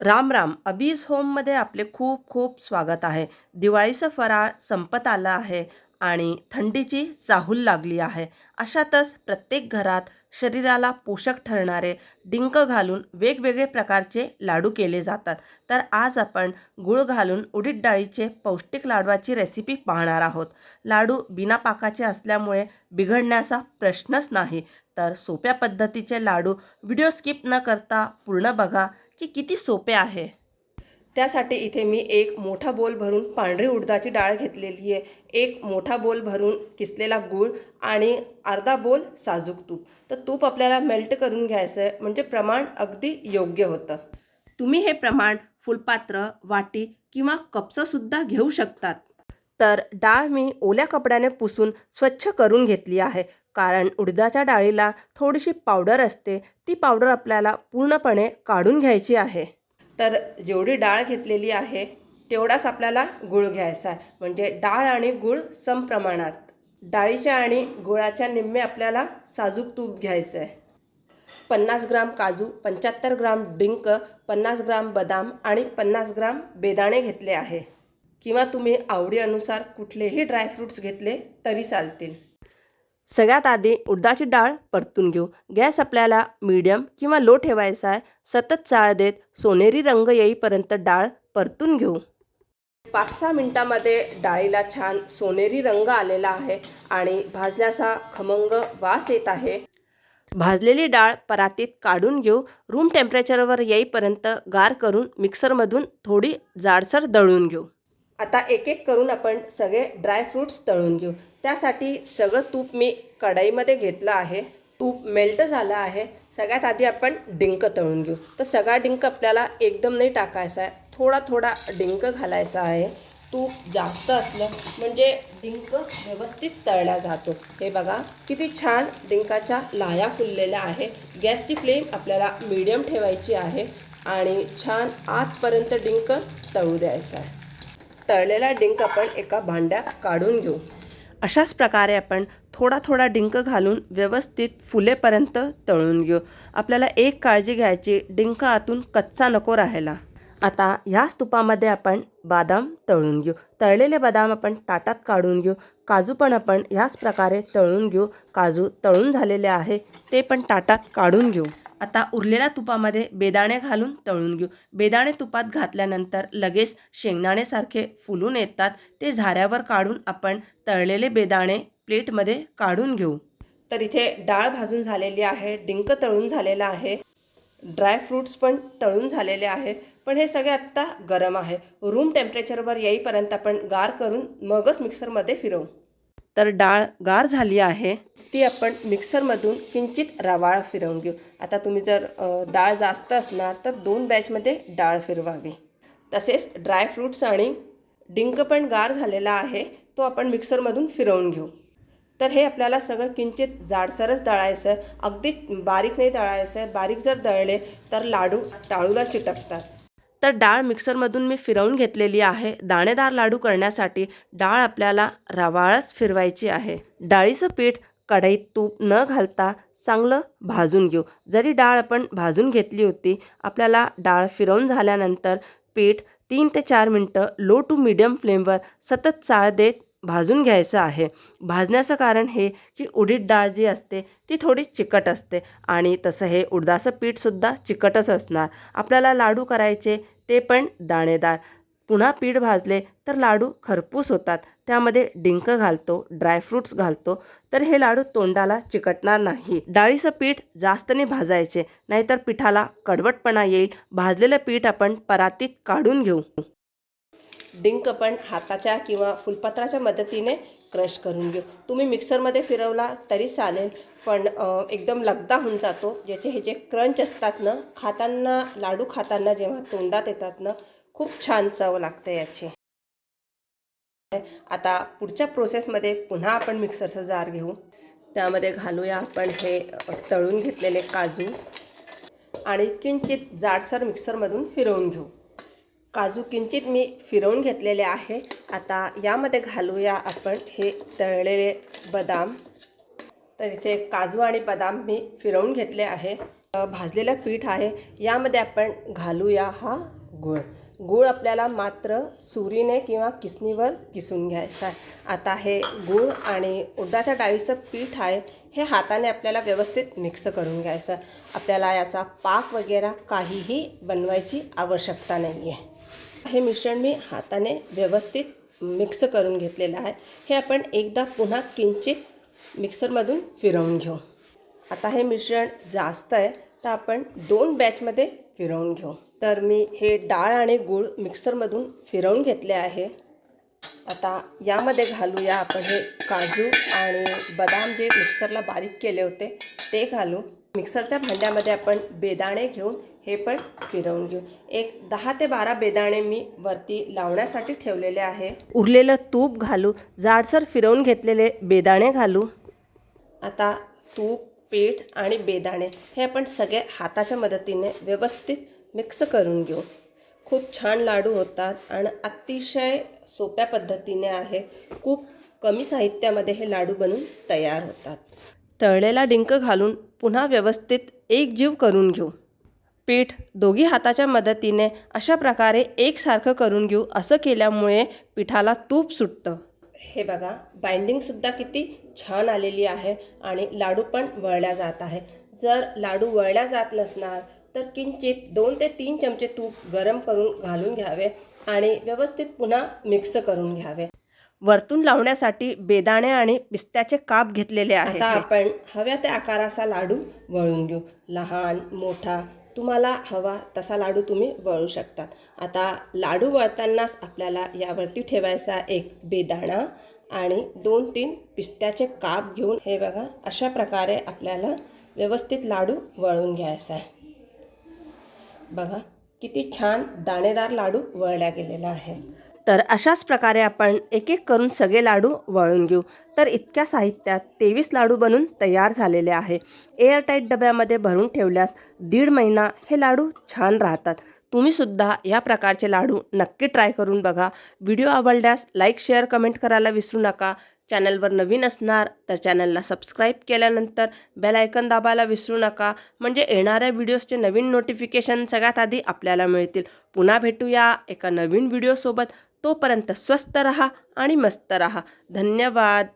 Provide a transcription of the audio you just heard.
राम राम. अबीज होममध्ये आपले खूप खूप स्वागत आहे. दिवाळीचं फराळ संपत आलं आहे आणि थंडीची चाहूल लागली आहे. अशातच प्रत्येक घरात शरीराला पोषक ठरणारे डिंक घालून वेगवेगळे प्रकारचे लाडू केले जातात. तर आज आपण गुळ घालून उडीद डाळीचे पौष्टिक लाडवाची रेसिपी पाहणार आहोत. लाडू बिना पाकाचे असल्यामुळे बिघडण्याचा प्रश्नच नाही. तर सोप्या पद्धतीचे लाडू व्हिडिओ स्किप न करता पूर्ण बघा. की किती सोपे आहे? त्यासाठी इथे मी एक मोठा बोल भरून पांढरी उडदाची डाळ घेतलेली आहे. एक मोठा बोल भरून किसलेला गूळ आणि अर्धा बोल साजूक तूप. तर तूप आपल्याला मेल्ट करून घ्यायचं आहे म्हणजे प्रमाण अगदी योग्य होतं. तुम्ही हे प्रमाण फुलपात्र वाटी किंवा कपचंसुद्धा घेऊ शकतात. तर डाळ मी ओल्या कपड्याने पुसून स्वच्छ करून घेतली आहे. कारण उडदाच्या डाळीला थोडीशी पावडर असते ती पावडर आपल्याला पूर्णपणे काढून घ्यायची आहे. तर जेवढी डाळ घेतलेली आहे तेवढाच आपल्याला गुळ घ्यायचा आहे. म्हणजे डाळ आणि गुळ समप्रमाणात. डाळीच्या आणि गुळाच्या निम्मे आपल्याला साजूक तूप घ्यायचं आहे. पन्नास ग्राम काजू पंच्याहत्तर ग्राम डिंक पन्नास ग्राम बदाम आणि पन्नास ग्राम बेदाणे घेतले आहे. किंवा तुम्ही आवडीनुसार कुठलेही ड्रायफ्रूट्स घेतले तरी चालतील. सगळ्यात आधी उडदाची डाळ परतून घेऊ. गॅस आपल्याला मीडियम किंवा लो ठेवायचा आहे. सतत चाळ देत सोनेरी रंग येईपर्यंत डाळ परतून घेऊ. पाच सहा मिनटामध्ये डाळीला छान सोनेरी रंग आलेला आहे आणि भाजण्याचा खमंग वास येत आहे. भाजलेली डाळ परातीत काढून घेऊ. रूम टेम्परेचरवर येईपर्यंत गार करून मिक्सरमधून थोडी जाडसर दळून घेऊ. आता एक एक करून आपण सगळे ड्रायफ्रूट्स तळून घेऊ. त्यासाठी सगळं तूप मी कढईमध्ये घेतलं आहे. तूप मेल्ट झालं आहे. सगळ्यात आधी आपण डिंक तळून घेऊ. तर सगळा डिंक आपल्याला एकदम नाही टाकायचा आहे. थोडा थोडा डिंक घालायचा आहे. तूप जास्त असलं म्हणजे डिंक व्यवस्थित तळला जातो. हे बघा किती छान डिंकाच्या लाया फुललेल्या आहे. गॅसची फ्लेम आपल्याला मीडियम ठेवायची आहे आणि छान आतपर्यंत डिंक तळू द्यायचा आहे. तळलेला डिंक आपण एका भांड्यात काढून घेऊ. अशाच प्रकारे आपण थोडा थोडा डिंक घालून व्यवस्थित फुलेपर्यंत तळून घेऊ. आपल्याला एक काळजी घ्यायची डिंक आतून कच्चा नको राहायला. आता ह्याच तुपामध्ये आपण बादाम तळून घेऊ. तळलेले बदाम आपण ताटात काढून घेऊ. काजू पण आपण ह्याच प्रकारे तळून घेऊ. काजू तळून झालेले आहे ते पण ताटात काढून घेऊ. आता उरलेल्या तुपामध्ये बेदाणे घालून तळून घेऊ. बेदाणे तुपात घातल्यानंतर लगेच शेंगदाणेसारखे फुलून येतात. ते झाऱ्यावर काढून आपण तळलेले बेदाणे प्लेटमध्ये काढून घेऊ. तर इथे डाळ भाजून झालेली आहे डिंक तळून झालेला आहे ड्रायफ्रूट्स पण तळून झालेले आहे पण हे सगळे आत्ता गरम आहे. रूम टेम्परेचरवर येईपर्यंत आपण गार करून मगच मिक्सरमध्ये फिरवू. तर डाळ गार झाली आहे ती आपण मिक्सरमधून किंचित रवाळ फिरवून घेऊ. आता तुम्ही जर डाळ जास्त असणार तर दोन बॅचमध्ये डाळ फिरवावी. तसेच ड्रायफ्रूट्स आणि डिंक पण गार झालेला आहे तो आपण मिक्सरमधून फिरवून घेऊ. तर हे आपल्याला सगळं किंचित जाडसरच दळायचं आहे अगदी बारीक नाही दळायचं आहे बारीक जर दळले तर लाडू टाळूला चिटकतात. तर डाळ मिक्सरमधून मी फिरवून घेतलेली आहे. दाणेदार लाडू करण्यासाठी डाळ आपल्याला रवाळच फिरवायची आहे. डाळीचं पीठ कढईत तूप न घालता चांगलं भाजून घेऊ. जरी डाळ आपण भाजून घेतली होती आपल्याला डाळ फिरवून झाल्यानंतर पीठ तीन ते चार मिनटं लो टू मिडियम फ्लेमवर सतत चाळ देत भाजून घ्यायचं आहे. भाजण्याचं कारण हे की उडीद डाळ जी असते ती थोडी चिकट असते आणि तसं हे उडदाचं पीठसुद्धा चिकटच असणार. आपल्याला लाडू करायचे ते पण दाणेदार. पुन्हा पीठ भाजले तर लाडू खरपूस होतात. त्यामध्ये डिंक घालतो ड्रायफ्रूट्स घालतो तर हे लाडू तोंडाला चिकटणार नाही. डाळीचं पीठ जास्तने भाजायचे नाहीतर पिठाला कडवटपणा येईल. भाजलेलं पीठ आपण परातीत काढून घेऊ. डिंक पण हाताच्या किंवा फुलपत्राच्या मदतीने क्रश करून घेऊ. तुम्ही मिक्सरमध्ये फिरवला तरी चालेल पण एकदम लगदा होऊन जातो. ज्याचे हे जे क्रंच असतात ना खाताना लाडू खाताना जेव्हा तोंडात येतात ना खूप छान चव लागते याची. आता पुढच्या प्रोसेसमध्ये पुन्हा आपण मिक्सरचा जार घेऊ. त्यामध्ये घालूया आपण हे तळून घेतलेले काजू. आणि किंचित जाडसर मिक्सरमधून फिरवून घेऊ. काजू किंचित मी फिरवून घेतलेले आहे. आता यामध्ये घालूया आपण हे तळलेले बदाम. तर इथे काजू आणि बदाम मी फिरवून घेतले आहे. भाजलेलं पीठ आहे. यामध्ये आपण घालूया हा गूळ. गूळ आपल्याला मात्र सुरीने किंवा किसणीवर किसून घ्यायचा आहे. आता हे गूळ आणि उडदाच्या डाळीचं पीठ आहे हे हाताने आपल्याला व्यवस्थित मिक्स करून घ्यायचं आपल्याला याचा पाक वगैरे काहीही बनवायची आवश्यकता नाही आहे हे मिश्रण मी हाताने व्यवस्थित मिक्स करून घेतलेलं आहे. हे आपण एकदा पुन्हा किंचित मिक्सरमधून फिरवून घेऊ. आता हे मिश्रण जास्त आहे तर आपण दोन बॅचमध्ये फिरवून घेऊ. तर मी हे डाळ आणि गूळ मिक्सरमधून फिरवून घेतले आहे. आता यामध्ये घालूया आपण हे काजू आणि बदाम जे मिक्सरला बारीक केले होते ते घालू. मिक्सरच्या भांड्यामध्ये आपण बेदाणे घेऊन हे पण फिरवून घेऊ. एक दहा ते बारा बेदाणे मी वरती लावण्यासाठी ठेवलेले आहे. उरलेलं तूप घालू जाडसर फिरवून घेतलेले बेदाणे घालू. आता तूप पीठ आणि बेदाणे हे आपण सगळे हाताच्या मदतीने व्यवस्थित मिक्स करून घेऊ. खूप छान लाडू होतात आणि अतिशय सोप्या पद्धतीने आहे. खूप कमी साहित्यामध्ये हे लाडू बनून तयार होतात. तळलेला डिंक घालून पुन्हा व्यवस्थित एक जीव करून घेऊ. पीठ दोघी हाताच्या मदतीने अशा प्रकारे एकसारखं करून घेऊ असं केल्यामुळे पिठाला तूप सुटतं. हे बघा बाइंडिंगसुद्धा किती छान आलेली आहे आणि लाडू पण वळल्या जात आहे. जर लाडू वळल्या जात नसणार तर किंचित दोन ते तीन चमचे तूप गरम करून घालून घ्यावे आणि व्यवस्थित पुन्हा मिक्स करून घ्यावे. वरतून लावण्यासाठी बेदाणे आणि पिस्त्याचे काप घेतलेले आहे आता आपण हव्या त्या आकाराचा लाडू वळून घेऊ. लहान मोठा तुम्हाला हवा तसा लाडू तुम्ही वळू शकतात आता लाडू वळतानाच आपल्याला यावरती ठेवायचा एक बेदाणा आणि दोन तीन पिस्त्याचे काप घेऊन हे बघा अशा प्रकारे आपल्याला व्यवस्थित लाडू वळून घ्यायचा आहे. बघा किती छान दाणेदार लाडू वळल्या गेलेला आहे. तर अशाच प्रकारे आपण एक एक करून सगळे लाडू वळून घेऊ. तर इतक्या साहित्यात तेवीस लाडू बनून तयार झालेले आहे. एअरटाईट डब्यामध्ये भरून ठेवल्यास दीड महिना हे लाडू छान राहतात. तुम्हीसुद्धा या प्रकारचे लाडू नक्की ट्राय करून बघा. व्हिडिओ आवडल्यास लाईक शेअर कमेंट करायला विसरू नका. चॅनलवर नवीन असणार तर चॅनलला सबस्क्राईब केल्यानंतर बेल आयकन दाबायला विसरू नका. म्हणजे येणाऱ्या व्हिडिओजचे नवीन नोटिफिकेशन सगळ्यात आधी आपल्याला मिळतील. पुन्हा भेटूया एका नवीन व्हिडिओसोबत. तोपर्यंत स्वस्त रहा आणि मस्त रहा. धन्यवाद.